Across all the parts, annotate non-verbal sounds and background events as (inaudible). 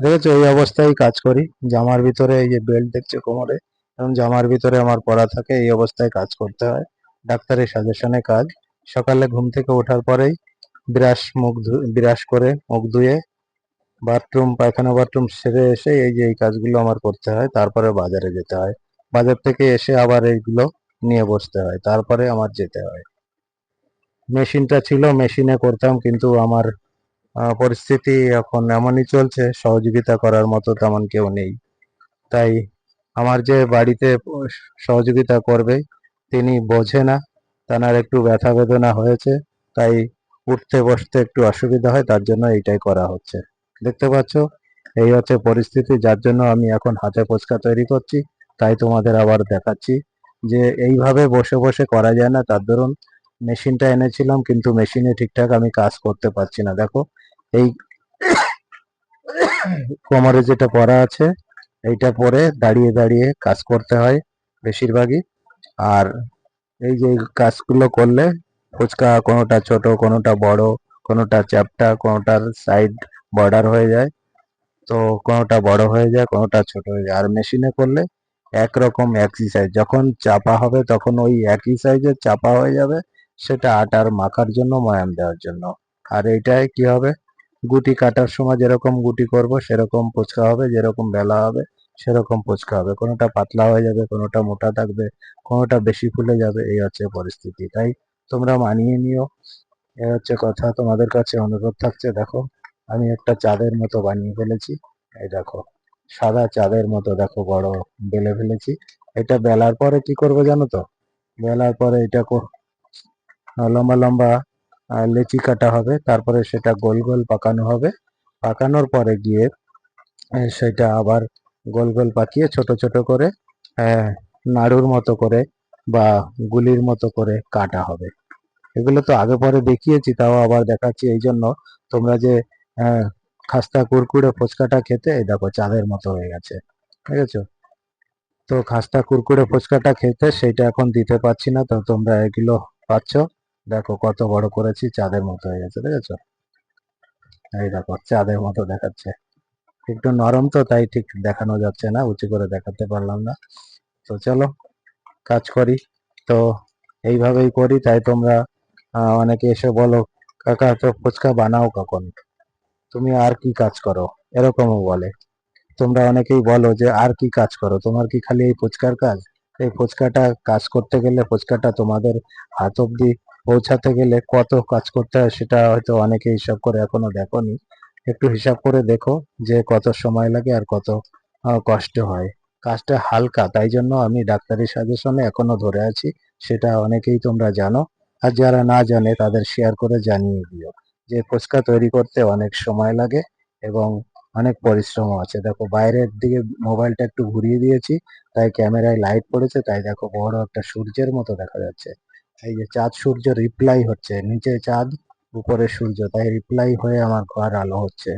দেখেছ, এই অবস্থায় কাজ করি। জামার ভিতরে এই যে বেল্ট দেখছ কোমরে? এবং জামার ভিতরে আমার পরা থাকে, এই অবস্থায় কাজ করতে হয়। ডাক্তারের সাজেশনে কাজ। সকালে ঘুম থেকে ওঠার পরেই ব্রাশ মুখ ব্রাশ করে মুখ ধুয়ে বাথরুম পায়খানা বাথরুম সেরে এসে এই যে এই কাজগুলো আমার করতে হয়। তারপরে বাজারে যেতে হয়। বাজার থেকে এসে আবার এইগুলো নিয়ে বসতে হয়। তারপরে আমার যেতে হয়। মেশিনটা ছিল, মেশিনে করতাম, কিন্তু আমার পরিস্থিতি এখন এমনই চলছে, সহযোগিতা করার মতো তেমন কেউ নেই। তাই আমার যে বাড়িতে সহযোগিতা করবে, তিনি বোঝে না তার একটু ব্যথা বেদনা হয়েছে, তাই উঠতে বসতে একটু অসুবিধা হয়, তার জন্য এইটাই করা হচ্ছে। দেখতে পাচ্ছ, এই হচ্ছে পরিস্থিতি, যার জন্য আমি এখন হাতে ফুচকা তৈরি করছি, তাই তোমাদের আবার দেখাচ্ছি যে এইভাবে বসে বসে করা যায় না। তার দরুন মেশিনটা এনেছিলাম, কিন্তু মেশিনে ঠিকঠাক আমি কাজ করতে পারছি না। দেখো, এই কোমরে যেটা পরা আছে, এইটা পরে দাঁড়িয়ে দাঁড়িয়ে কাজ করতে হয় বেশিরভাগই। আর এই যে কাজগুলো করলে ফুচকা কোনোটা ছোট, কোনোটা বড়, কোনোটা চ্যাপটা, কোনোটার সাইড বর্ডার হয়ে যায়, তো কোনোটা বড় হয়ে যায়, কোনোটা ছোট হয়ে যায়। আর মেশিনে করলে একরকম একই সাইজ যখন চাপা হবে তখন ওই একই সাইজের চাপা হয়ে যাবে সেটা আটার মাখার জন্য, ময়াম দেওয়ার জন্য। আর এইটায় কি হবে? গুটি কাটার সময় যেরকম গুটি করব, সেরকম ফুচকা হবে, যেরকম বেলা হবে, সেরকম ফুচকা হবে। কোনোটা পাতলা হয়ে যাবে, কোনোটা মোটা থাকবে, কোনোটা বেশি ফুলে যাবে, এই হচ্ছে পরিস্থিতি। তাই তোমরা মানিয়ে নিও। এ হচ্ছে কথা, তোমাদের কাছে অনুরোধ থাকছে, দেখো, আমি একটা চাঁদের মতো বানিয়ে ফেলেছি। এই দেখো, সাদা চাঁদের মতো, দেখো, বড় বেলে ফেলেছি। এটা বেলার পরে কি করব জানো তো? বেলার পরে এটা লম্বা লম্বা লেচি কাটা হবে। তারপরে সেটা গোল গোল পাকানো হবে। পাকানোর পরে গিয়ে সেটা আবার গোল গোল পাকিয়ে ছোট ছোট করে নাড়ুর মতো করে বা গুলির মতো করে কাটা হবে। এগুলো তো আগে পরে দেখিয়েছি, তাও আবার দেখাচ্ছি। এই জন্য তোমরা যে খাস্তা কুরকুরে ফুচকাটা খেতে, এই দেখো চাঁদের মতো হয়ে গেছে। ঠিক আছে তো খাস্তা কুরকুরে ফুচকাটা খেতে, সেটা এখন দিতে পারছি না, তো তোমরা এগুলো পাচ্ছ। দেখো কত বড় করেছি, চাঁদের মতো হয়ে গেছে আছে এই দেখো, চাঁদের মতো দেখাচ্ছে। একটু নরম তো, তাই ঠিক দেখানো যাচ্ছে না, উঁচু করে দেখাতে পারলাম না। তো চলো, কাজ করি। তো এইভাবেই করি, তাই তোমরা অনেকে এসে বলো, কাকা, তো ফুচকা বানাও কখন? তুমি আর কি কাজ করো? এরকমও বলে। তোমরা অনেকেই বলো যে, আর কি কাজ করো? তোমার কি খালি এই ফুচকার কাজ? এই ফুচকাটা কাজ করতে গেলে ফুচকাটা তোমাদের হাত অব্দি পৌঁছাতে গেলে কত কাজ করতে হয় সেটা হয়তো অনেকে হিসাব করে এখনও দেখোনি। একটু হিসাব করে দেখো যে কত সময় লাগে আর কত কষ্ট হয়। কাজটা হালকা, তাই জন্য আমি ডাক্তারি সাজেশনে এখনও ধরে আছি, সেটা অনেকেই তোমরা জানো। আর যারা না জানে তাদের শেয়ার করে জানিয়ে দিও। যে ফুচকা তৈরি করতে অনেক সময় লাগে এবং অনেক পরিশ্রম আছে। দেখো বাইরের দিকে মোবাইলটা একটু ঘুরিয়ে দিয়েছি, তাই ক্যামেরায় লাইট পড়েছে, তাই দেখো বড় একটা সূর্যের মতো দেখা যাচ্ছে। এই যে চাঁদ, সূর্য রিপ্লাই হচ্ছে, নিচে চাঁদ, উপরে সূর্য। তাই রিপ্লাই হয়ে আমার ঘর আলো হচ্ছে।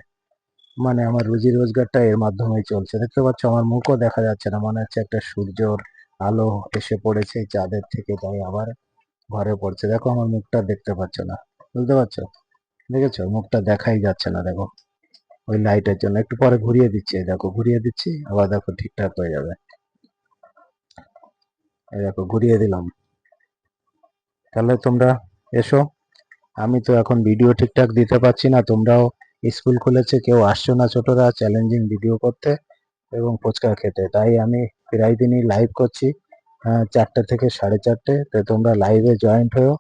মানে আমার রুজি রোজগারটা এর মাধ্যমেই চলছে। দেখতে পাচ্ছ, আমার মুখও দেখা যাচ্ছে না। মনে হচ্ছে একটা সূর্যর আলো এসে পড়েছে চাঁদের থেকে, তাই আবার ঘরে পড়ছে। দেখো, আমার মুখটা দেখতে পাচ্ছ না। বুঝতে পারছ? দেখেছ? মুখটা দেখাই যাচ্ছে না, দেখো। ওই লাইটের জন্য। একটু পরে ঘুরিয়ে দিচ্ছি দেখো, ঘুরিয়ে দিচ্ছি, আবার দেখো ঠিকঠাক হয়ে যাবে। দেখো, ঘুরিয়ে দিলাম। তাহলে তোমরা এসো। আমি তো এখন ভিডিও ঠিকঠাক দিতে পারছি না। তোমরাও স্কুল খুলেছে, কেউ আসছো না ছোটরা চ্যালেঞ্জিং ভিডিও করতে এবং ফুচকা খেতে। তাই আমি প্রায় দিনই লাইভ করছি চারটে থেকে সাড়ে চারটে। তো তোমরা লাইভে জয়েন্ট হয়েও,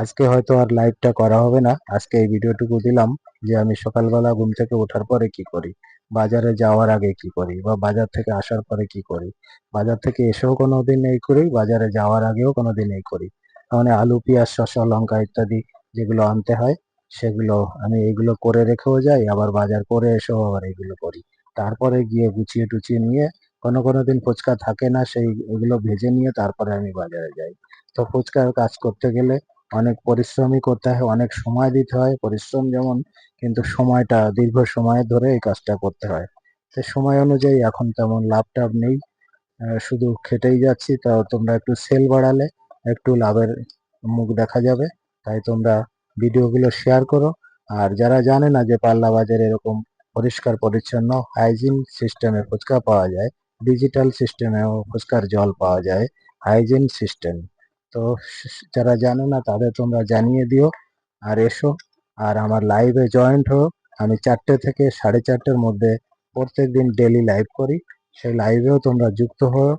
আজকে হয়তো আর লাইভটা করা হবে না। আজকে এই ভিডিওটুকু দিলাম যে আমি সকালবেলা ঘুম থেকে ওঠার পরে কি করি? বাজারে যাওয়ার আগে কি করি? বা বাজার থেকে আসার পরে কি করি? বাজার থেকে এসেও কোনো দিন এই করি, বাজারে যাওয়ার আগেও কোনো দিন এই করি। মানে আলু, পেঁয়াজ, শসা, লঙ্কা ইত্যাদি যেগুলো আনতে হয়, সেগুলো আমি এইগুলো করে রেখেও যাই, আবার বাজার করে এসেও আবার এইগুলো করি। তারপরে গিয়ে গুছিয়ে টুচিয়ে নিয়ে, কোনো কোনো দিন ফুচকা থাকে না, সেই এগুলো ভেজে নিয়ে তারপরে আমি বাজারে যাই। তো ফুচকার কাজ করতে গেলে অনেক পরিশ্রমই করতে হয়, অনেক সময় দিতে হয়, পরিশ্রম যেমন, কিন্তু সময়টা, দীর্ঘ সময় ধরে এই কাজটা করতে হয়। তো সময় অনুযায়ী এখন তেমন লাভ টাভ নেই শুধু খেটেই যাচ্ছি, তা তোমরা একটু সেল বাড়ালে একটু লাভের মুখ দেখা যাবে। তাই তোমরা ভিডিওগুলো শেয়ার করো। আর যারা জানে না যে পাল্লা বাজার এরকম পরিষ্কার, পরিচ্ছন্ন হাইজিন সিস্টেমে ফুচকা পাওয়া যায় ডিজিটাল সিস্টেমেও ফুচকার জল পাওয়া যায় হাইজিন সিস্টেম তো যারা জানে না তাদের তোমরা জানিয়ে দিও। আর এসো, আর আমার লাইভে জয়েন্ট হো আমি চারটে থেকে সাড়ে চারটের মধ্যে প্রত্যেক দিন ডেলি লাইভ করি। সেই লাইভেও তোমরা যুক্ত হও।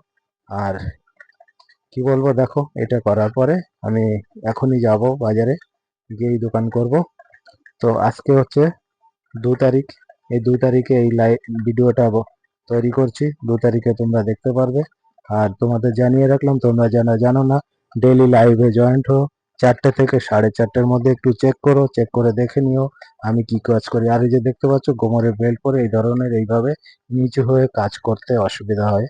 আর কি বলব দেখো, এটা করার পরে আমি এখনই যাব বাজারে, গিয়েই দোকান করব। তো আজকে হচ্ছে দু তারিখ, এই দু তারিখে এই লাইভ ভিডিওটা তৈরি করছি। দু তারিখে তোমরা দেখতে পারবে। আর তোমাদের জানিয়ে রাখলাম, তোমরা জানা জানো না ডেলি লাইভে জয়েন্ট হো চারটে থেকে সাড়ে চারটের মধ্যে একটু চেক করো চেক করে দেখে নিও, আমি কি কাজ করি। আর এই যে দেখতে পাচ্ছ গোমরে বেল্ট পরে এই ধরনের এইভাবে নিচু হয়ে কাজ করতে অসুবিধা হয়।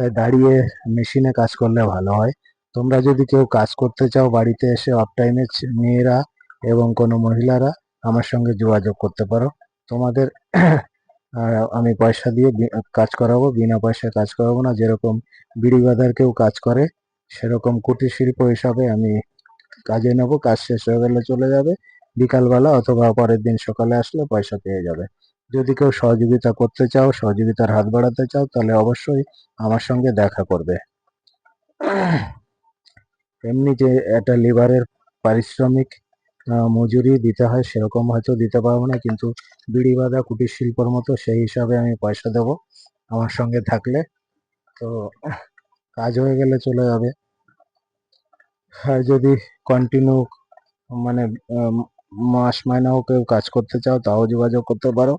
তাই দাঁড়িয়ে মেশিনে কাজ করলে ভালো হয়। তোমরা যদি কেউ কাজ করতে চাও বাড়িতে এসে অফ টাইমে মেয়েরা এবং কোনো মহিলারা আমার সঙ্গে যোগাযোগ করতে পারো। তোমাদের (clears throat) আমি পয়সা দিয়ে কাজ করাবো, বিনা পয়সায় কাজ করাবো না। যেরকম বিড়ি কেউ কাজ করে, সেরকম কুটির শিল্প হিসাবে আমি কাজে নেব। কাজ শেষ হয়ে গেলে চলে যাবে। বিকালবেলা অথবা পরের দিন সকালে আসলে পয়সা পেয়ে যাবে। যদি কেউ সহযোগিতা করতে চাও, সহযোগিতার হাত বাড়াতে চাও, তাহলে অবশ্যই আমার সঙ্গে দেখা করবে। এমনি যে একটা লিভারের পারিশ্রমিক মজুরি দিতে হয়, সেরকম হয়তো দিতে পারব না, কিন্তু বিড়ি বাঁধা কুটির শিল্পর মতো সেই হিসাবে আমি পয়সা দেব আমার সঙ্গে থাকলে। তো, কাজ হয়ে গেলে চলে যাবে। আর যদি কন্টিনিউ মানে মাস মাইনাও কেউ কাজ করতে চাও, তাও যোগাযোগ করতে পারো।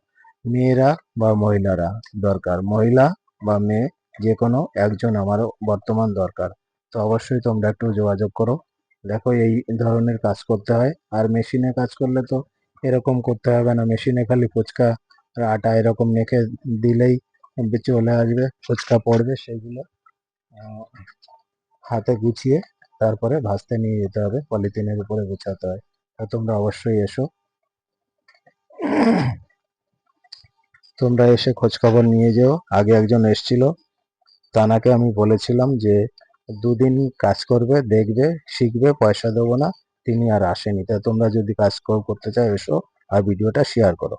মেয়েরা বা মহিলারা দরকার। মহিলা বা মেয়ে যে কোনো একজন আমারও বর্তমান দরকার। তো অবশ্যই তোমরা একটু যোগাযোগ করো। দেখো এই ধরনের কাজ করতে হয়। আর মেশিনে কাজ করলে তো এরকম করতে হবে না। মেশিনে খালি ফুচকা আটা এরকম মেখে দিলেই চলে আসবে। ফুচকা পড়বে সেগুলো হাতে গুছিয়ে তারপরে ভাজতে নিয়ে যেতে হবে। পলিথিনের উপরে গুছাতে হয়। তোমরা অবশ্যই এসো। তোমরা এসে খোঁজখবর নিয়ে যেও। আগে একজন এসছিল, তানাকে আমি বলেছিলাম যে দুদিন কাজ করবে, দেখবে, শিখবে, পয়সা দেবো না, তিনি আর আসেনি। তা তোমরা যদি কাজ করতে চাও, এসো আর ভিডিওটা শেয়ার করো।